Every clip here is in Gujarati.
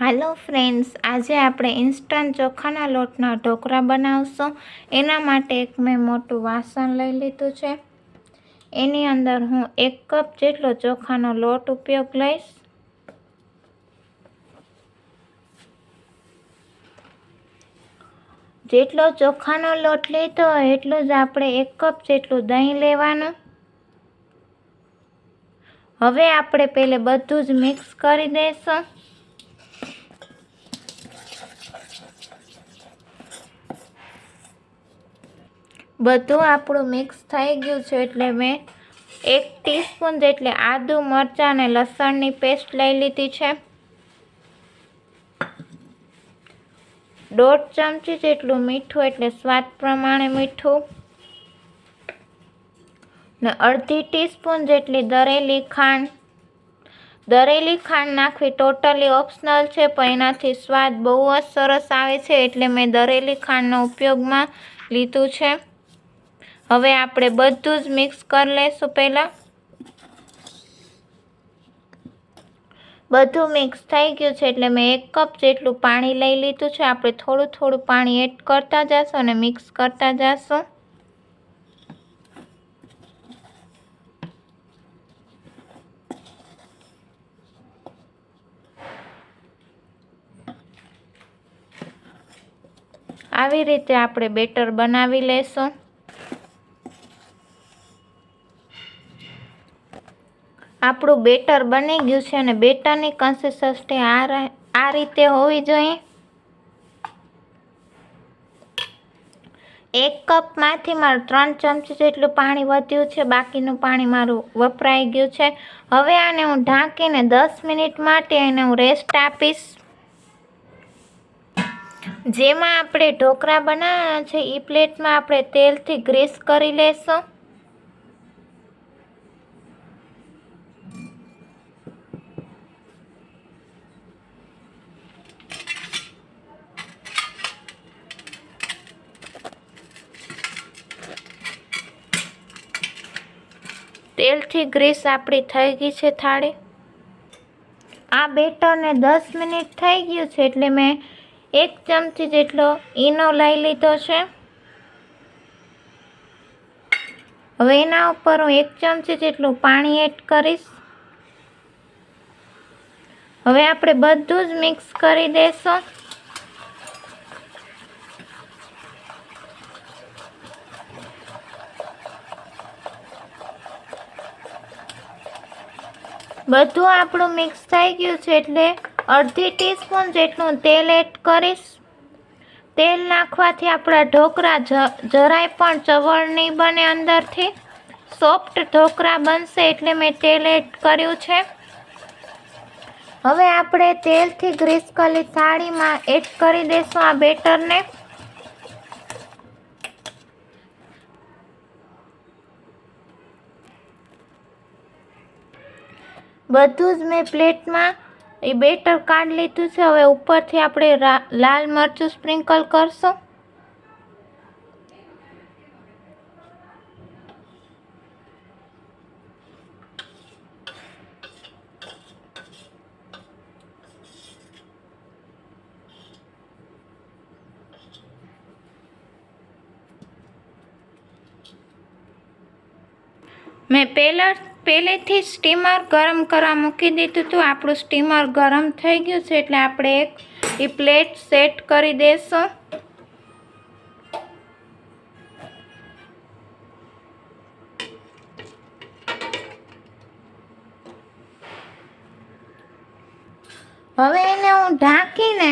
હાલો ફ્રેન્ડ્સ, આજે આપણે ઇન્સ્ટન્ટ ચોખાના લોટના ઢોકળા બનાવશું. એના માટે એક મેં મોટું વાસણ લઈ લીધું છે. એની અંદર હું એક કપ જેટલો ચોખાનો લોટ ઉપયોગ લઈશ. જેટલો ચોખાનો લોટ લીધો હોય એટલું જ આપણે એક કપ જેટલું દહીં લેવાનું. હવે આપણે પહેલે બધું જ મિક્સ કરી દઈશું. બધું આપણું મિક્સ થઈ ગયું છે એટલે મેં એક ટીસ્પૂન જેટલી આદુ મરચાં અને લસણની પેસ્ટ લઈ લીધી છે. દોઢ ચમચી જેટલું મીઠું એટલે સ્વાદ પ્રમાણે મીઠું. ને અડધી ટીસ્પૂન જેટલી દરેલી ખાંડ. દરેલી ખાંડ નાખવી ટોટલી ઓપ્શનલ છે, પણ એનાથી સ્વાદ બહુ જ સરસ આવે છે એટલે મેં દરેલી ખાંડનો ઉપયોગમાં લીધું છે. હવે આપણે બધું જ મિક્સ કરી લઈશું પહેલાં. બધું મિક્સ થઈ ગયું છે એટલે મેં એક કપ જેટલું પાણી લઈ લીધું છે. આપણે થોડું થોડું પાણી એડ કરતા જશું અને મિક્સ કરતા જશું. આવી રીતે આપણે બેટર બનાવી લેશું આપણું બેટર બની ગયું છે અને બેટરની કન્સિસ્ટન્સી આ આ રીતે હોવી જોઈએ. એક કપમાંથી મારું ત્રણ ચમચી જેટલું પાણી વધ્યું છે, બાકીનું પાણી મારું વપરાઈ ગયું છે. હવે આને હું ઢાંકીને દસ મિનિટ માટે એને હું રેસ્ટ આપીશ. જેમાં આપણે ઢોકળા બનાવવાના છે એ પ્લેટમાં આપણે તેલથી ગ્રીસ કરી લેશું. તેલથી ગ્રીસ આપણી થઈ ગઈ છે થાળી. આ બેટરને દસ મિનિટ થઈ ગયું છે એટલે મેં એક ચમચી જેટલો ઈનો લઈ લીધો છે. હવે એના ઉપર હું એક ચમચી જેટલું પાણી એડ કરીશ. હવે આપણે બધું જ મિક્સ કરી દઈશું બધું આપણું મિક્સ થઈ ગયું છે એટલે અડધી ટીસ્પૂન જેટલું તેલ એડ કરીશ. તેલ નાખવાથી આપણા ઢોકળા જરાય પણ ચવળ નહીં બને અંદરથી. સોફ્ટ ઢોકળા બનશે એટલે મેં તેલ એડ કર્યું છે. હવે આપણે તેલથી ગ્રીસ કરેલી થાળીમાં એડ કરી દઈશું આ બેટરને. બધું જ મેં પ્લેટમાં એ બેટર કાઢી લીધું છે. હવે ઉપરથી આપણે લાલ મરચું સ્પ્રિંકલ કરશું. મેં પહેલાં પહેલેથી સ્ટીમર ગરમ કરવા મૂકી દીધું હતું. આપણું સ્ટીમર ગરમ થઈ ગયું છે એટલે આપણે એક એ પ્લેટ સેટ કરી દઈશું હવે એને હું ઢાંકીને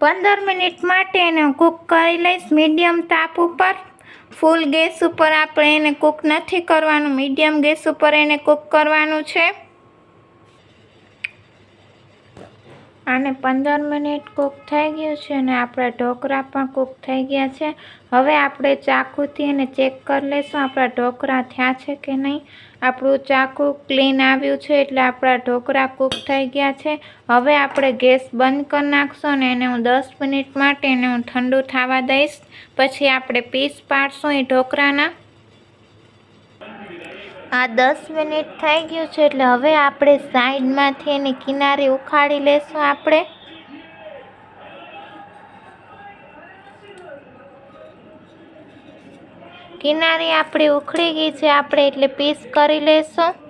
પંદર મિનિટ માટે એને કૂક કરી લઈશ મીડિયમ તાપ ઉપર. ફૂલ ગેસ ઉપર આપણે એને કૂક નથી કરવાનું, મીડિયમ ગેસ ઉપર એને કૂક કરવાનું છે. આને પંદર મિનિટ કૂક થઈ ગયું છે અને આપણા ઢોકળા પણ કૂક થઈ ગયા છે. હવે આપણે ચાકુથી એને ચેક કરી લઈશું, આપણા ઢોકળા થયા છે કે નહીં. આપણું ચાકુ ક્લીન આવ્યું છે એટલે આપણા ઢોકળા કૂક થઈ ગયા છે. હવે આપણે ગેસ બંધ કરી નાખશું અને એને હું દસ મિનિટ માટે એને હું ઠંડુ થવા દઈશ. પછી આપણે પીસ પાડશું એ ઢોકળાના આ દસ મિનિટ થઈ ગયું છે એટલે હવે આપણે સાઈડમાંથી એની કિનારી ઉખાડી લેશું આપણે. કિનારી આપણી ઉખડી ગઈ છે, આપણે એટલે પીસ કરી લેશું.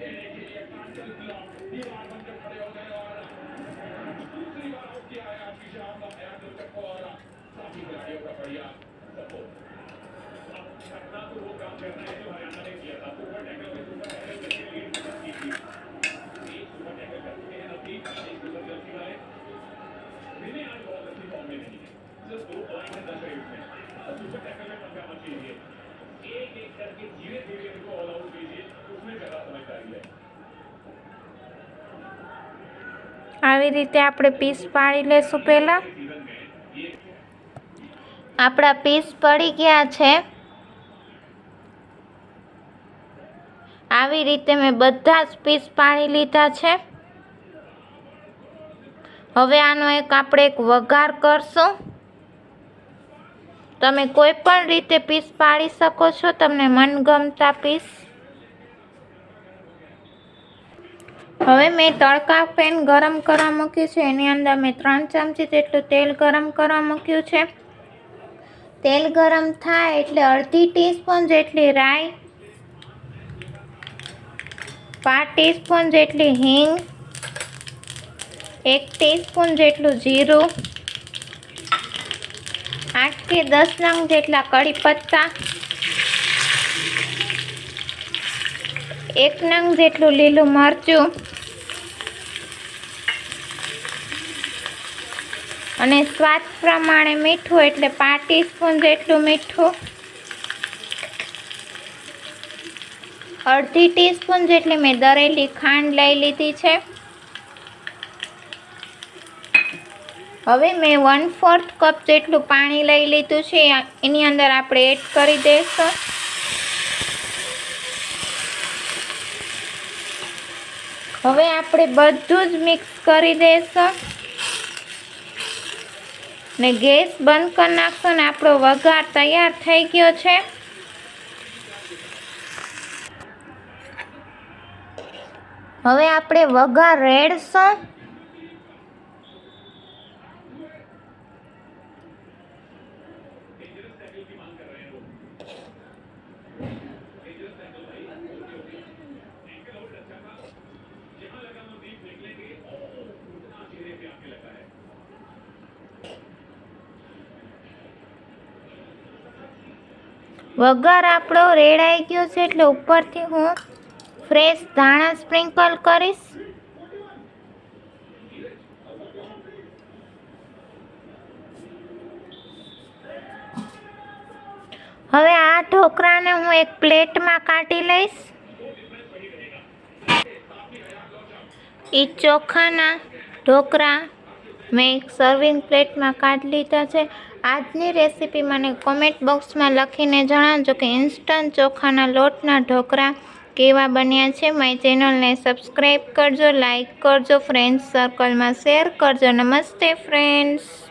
આવી રીતે આપણે પીસ પાડી લેશું પહેલાં. આપણા પીસ પડી ગયા છે. આવી રીતે મેં બધા જ પીસ પાડી લીધા છે. હવે આનો એક આપણે એક વઘાર કરશું. તમે કોઈ પણ રીતે પીસ પાડી શકો છો, તમને મનગમતા પીસ હવે મેં તડકા પેન ગરમ કરવા મૂક્યું છે, એની અંદર મેં ત્રણ ચમચી જેટલું તેલ ગરમ કરવા મૂક્યું છે. તેલ ગરમ થાય એટલે અડધી ટીસ્પૂન જેટલી રાઈ પાંચ ટીસ્પૂન જેટલી હિંગ, એક ટીસ્પૂન જેટલું જીરું આઠથી દસ નંગ જેટલા કડી પત્તા એક નંગ જેટલું લીલું મરચું અને સ્વાદ પ્રમાણે મીઠું એટલે પાંચ ટીસ્પૂન જેટલું મીઠું. અડધી ટીસ્પૂન જેટલી મેં દરેલી ખાંડ લઈ લીધી છે. હવે મેં વન ફોર્થ કપ જેટલું પાણી લઈ લીધું છે. એની અંદર આપણે એડ કરી દઈશું. હવે આપણે બધું જ મિક્સ કરી દઈશું. ને ગેસ બંધ કરી નાખશો ને આપણો વઘાર તૈયાર થઈ ગયો છે. હવે આપણે વઘાર રેડશું. વઘાર આપણો રેડાઈ ગયો છે એટલે ઉપરથી હું ફ્રેશ ધાણા સ્પ્રિંકલ કરીશ. હવે આ ઢોકળાને હું એક પ્લેટમાં કાઢી લઈશ. એ ચોખાના ઢોકળા મેં એક સર્વિંગ પ્લેટમાં કાઢી લીધા છે. આજની રેસીપી મને કોમેન્ટ બોક્સમાં લખીને જણાવજો કે ઇન્સ્ટન્ટ ચોખાના લોટના ઢોકળા કેવા બન્યા છે મારી ચેનલને સબસ્ક્રાઈબ કરજો લાઈક કરજો, ફ્રેન્ડ્સ સર્કલમાં શેર કરજો. નમસ્તે, ફ્રેન્ડ્સ.